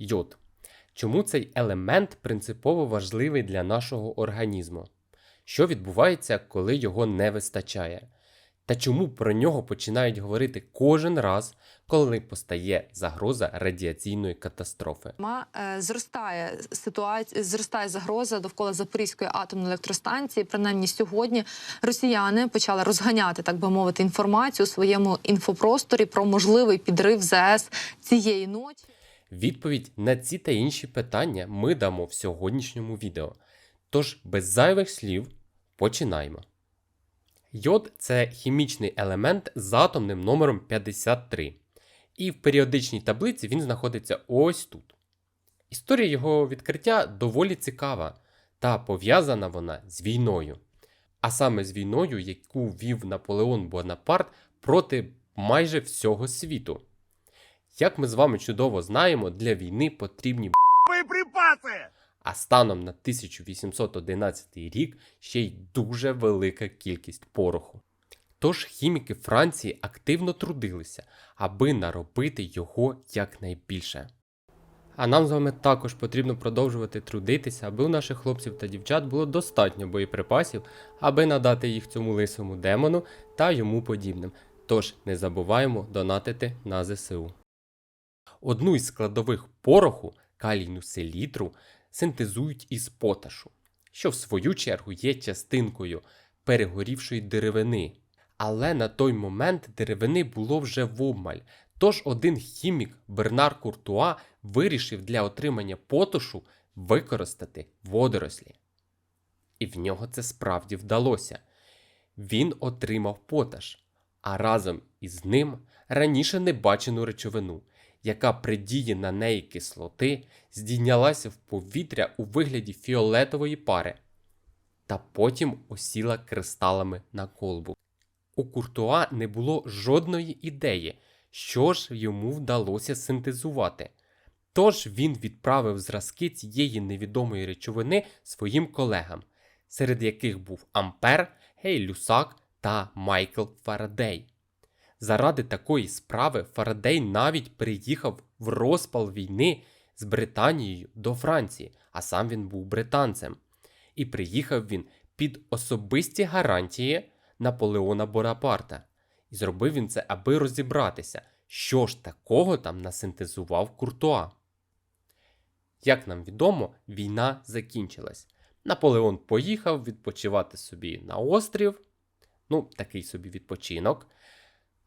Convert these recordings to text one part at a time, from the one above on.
йод. Чому цей елемент принципово важливий для нашого організму? Що відбувається, коли його не вистачає? Та чому про нього починають говорити кожен раз, коли постає загроза радіаційної катастрофи? Ма е, зростає ситуація, зростає загроза довкола Запорізької атомної електростанції. Принаймні сьогодні росіяни почали розганяти, так би мовити, інформацію у своєму інфопросторі про можливий підрив ЗАЕС цієї ночі. Відповідь на ці та інші питання ми дамо в сьогоднішньому відео. Тож, без зайвих слів, починаємо. Йод це хімічний елемент з атомним номером 53. І в періодичній таблиці він знаходиться ось тут. Історія його відкриття доволі цікава, та пов'язана вона з війною. А саме з війною, яку вів Наполеон Бонапарт проти майже всього світу. Як ми з вами чудово знаємо, для війни потрібні боеприпасы! а станом на 1811 рік ще й дуже велика кількість пороху. Тож хіміки Франції активно трудилися, аби наробити його якнайбільше. А нам з вами також потрібно продовжувати трудитися, аби у наших хлопців та дівчат було достатньо боєприпасів, аби надати їх цьому лисому демону та йому подібним. Тож не забуваємо донатити на ЗСУ. Одну із складових пороху, калійну селітру, синтезують із поташу, що в свою чергу є частинкою перегорівшої деревини. Але на той момент деревини було вже в обмаль. Тож один хімік Бернар Куртуа вирішив для отримання потошу використати водорослі. І в нього це справді вдалося. Він отримав поташ, а разом із ним раніше небачену речовину, яка при дії на неї кислоти здійнялася в повітря у вигляді фіолетової пари, та потім осіла кристалами на колбу. У Куртуа не було жодної ідеї, що ж йому вдалося синтезувати. Тож він відправив зразки цієї невідомої речовини своїм колегам, серед яких був Ампер, Гей Люсак та Майкл Фарадей. Заради такої справи Фарадей навіть приїхав в розпал війни з Британією до Франції, а сам він був британцем. І приїхав він під особисті гарантії Наполеона Бонапарта. І зробив він це, аби розібратися, що ж такого там насинтезував Куртуа. Як нам відомо, війна закінчилась. Наполеон поїхав відпочивати собі на острів, ну, такий собі відпочинок.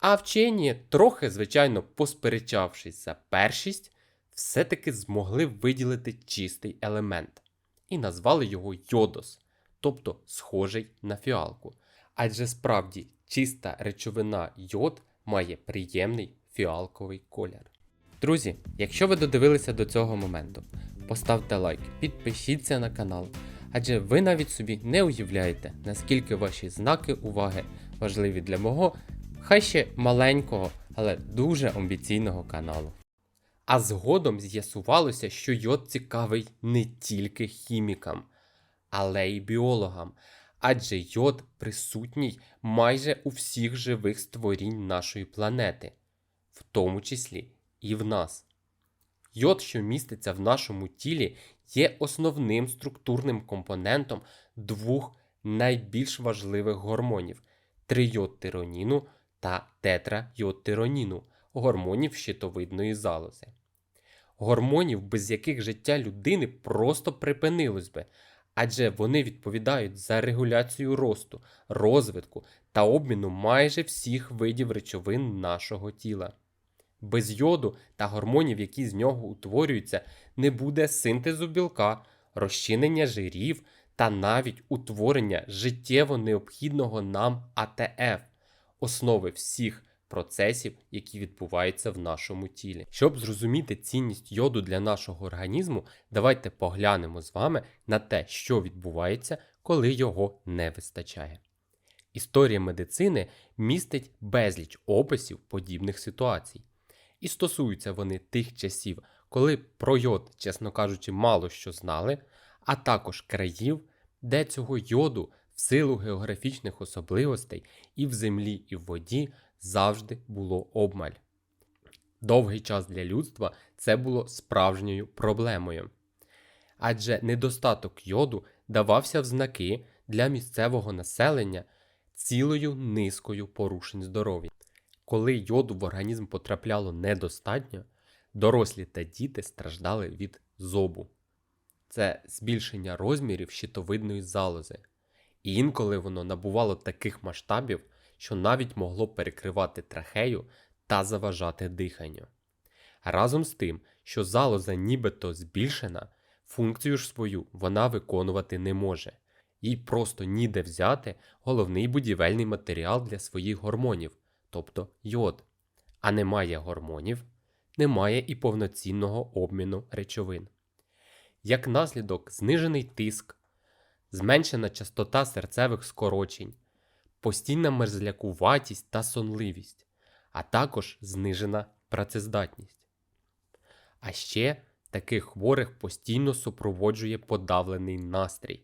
А вчені, трохи, звичайно, посперечавшись за першість, все-таки змогли виділити чистий елемент і назвали його йодос, тобто схожий на фіалку. Адже справді чиста речовина йод має приємний фіалковий колір. Друзі, якщо ви додивилися до цього моменту, поставте лайк, підпишіться на канал, адже ви навіть собі не уявляєте, наскільки ваші знаки уваги важливі для мого, хай ще маленького, але дуже амбіційного каналу. А згодом з'ясувалося, що йод цікавий не тільки хімікам, але й біологам, адже йод присутній майже у всіх живих створінь нашої планети, в тому числі і в нас. Йод, що міститься в нашому тілі, є основним структурним компонентом двох найбільш важливих гормонів трийодтироніну та тетрайодтироніну гормонів щитовидної залози. Гормонів, без яких життя людини просто припинилось би, адже вони відповідають за регуляцію росту, розвитку та обміну майже всіх видів речовин нашого тіла. Без йоду та гормонів, які з нього утворюються, не буде синтезу білка, розчинення жирів та навіть утворення життєво необхідного нам АТФ, основи всіх процесів, які відбуваються в нашому тілі. Щоб зрозуміти цінність йоду для нашого організму, давайте поглянемо з вами на те, що відбувається, коли його не вистачає. Історія медицини містить безліч описів подібних ситуацій. І стосуються вони тих часів, коли про йод, чесно кажучи, мало що знали, а також країв, де цього йоду в силу географічних особливостей і в землі, і в воді завжди було обмаль. Довгий час для людства це було справжньою проблемою. Адже недостаток йоду давався в знаки для місцевого населення цілою низкою порушень здоров'я. Коли йоду в організм потрапляло недостатньо, дорослі та діти страждали від зобу. Це збільшення розмірів щитовидної залози. І інколи воно набувало таких масштабів, що навіть могло перекривати трахею та заважати диханню. Разом з тим, що залоза нібито збільшена, функцію ж свою вона виконувати не може. Їй просто ніде взяти головний будівельний матеріал для своїх гормонів, тобто йод. А немає гормонів, немає і повноцінного обміну речовин. Як наслідок, знижений тиск, зменшена частота серцевих скорочень, постійна мерзлякуватість та сонливість, а також знижена працездатність. А ще таких хворих постійно супроводжує подавлений настрій,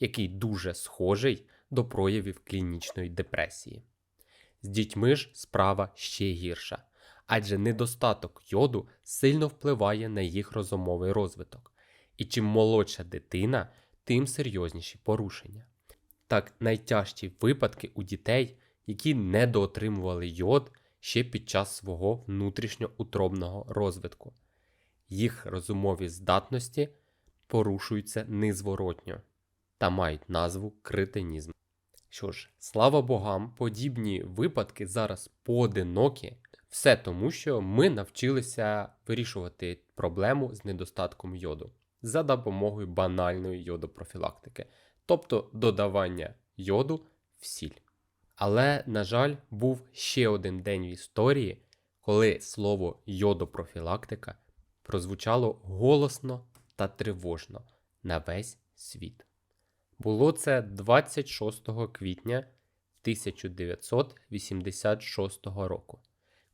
який дуже схожий до проявів клінічної депресії. З дітьми ж справа ще гірша, адже недостаток йоду сильно впливає на їх розумовий розвиток. І чим молодша дитина, тим серйозніші порушення. Так, найтяжчі випадки у дітей, які недоотримували йод ще під час свого внутрішньоутробного розвитку. Їх розумові здатності порушуються незворотньо та мають назву критинізм. Що ж, слава богам, подібні випадки зараз поодинокі, все тому, що ми навчилися вирішувати проблему з недостатком йоду за допомогою банальної йодопрофілактики, тобто додавання йоду в сіль. Але, на жаль, був ще один день в історії, коли слово йодопрофілактика прозвучало голосно та тривожно на весь світ. Було це 26 квітня 1986 року,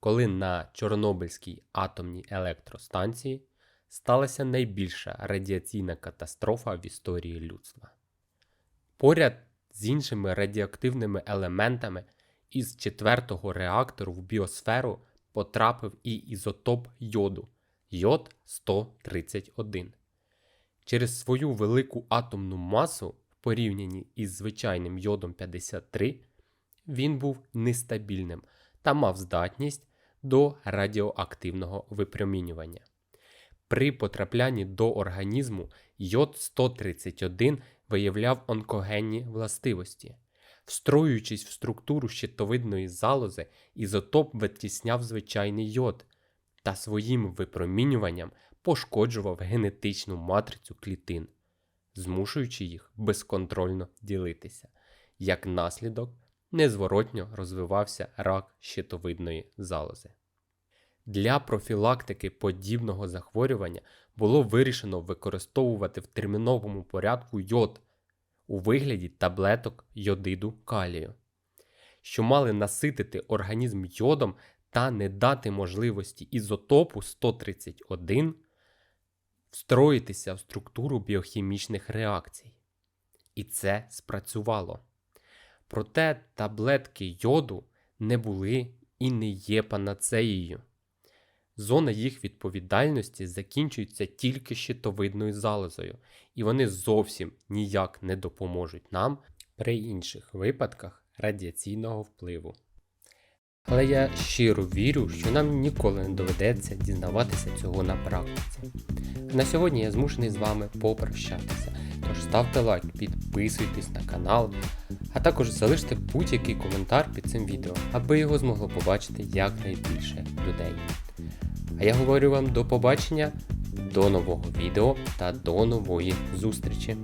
коли на Чорнобильській атомній електростанції сталася найбільша радіаційна катастрофа в історії людства. Поряд з іншими радіоактивними елементами із четвертого реактору в біосферу потрапив і ізотоп йоду йод 131. Через свою велику атомну масу в порівнянні із звичайним йодом 53 він був нестабільним та мав здатність до радіоактивного випромінювання. При потраплянні до організму йод 131 виявляв онкогенні властивості. Встроюючись в структуру щитовидної залози, ізотоп витісняв звичайний йод та своїм випромінюванням пошкоджував генетичну матрицю клітин, змушуючи їх безконтрольно ділитися. Як наслідок, незворотньо розвивався рак щитовидної залози. Для профілактики подібного захворювання було вирішено використовувати в терміновому порядку йод у вигляді таблеток йодиду калію, що мали наситити організм йодом та не дати можливості ізотопу 131 встроїтися в структуру біохімічних реакцій. І це спрацювало. Проте таблетки йоду не були і не є панацеєю. Зона їх відповідальності закінчується тільки щитовидною залозою, і вони зовсім ніяк не допоможуть нам при інших випадках радіаційного впливу. Але я щиро вірю, що нам ніколи не доведеться дізнаватися цього на практиці. На сьогодні я змушений з вами попрощатися. Тож ставте лайк, підписуйтесь на канал, а також залиште будь-який коментар під цим відео, аби його змогло побачити якнайбільше людей. А я говорю вам до побачення, до нового відео та до нової зустрічі.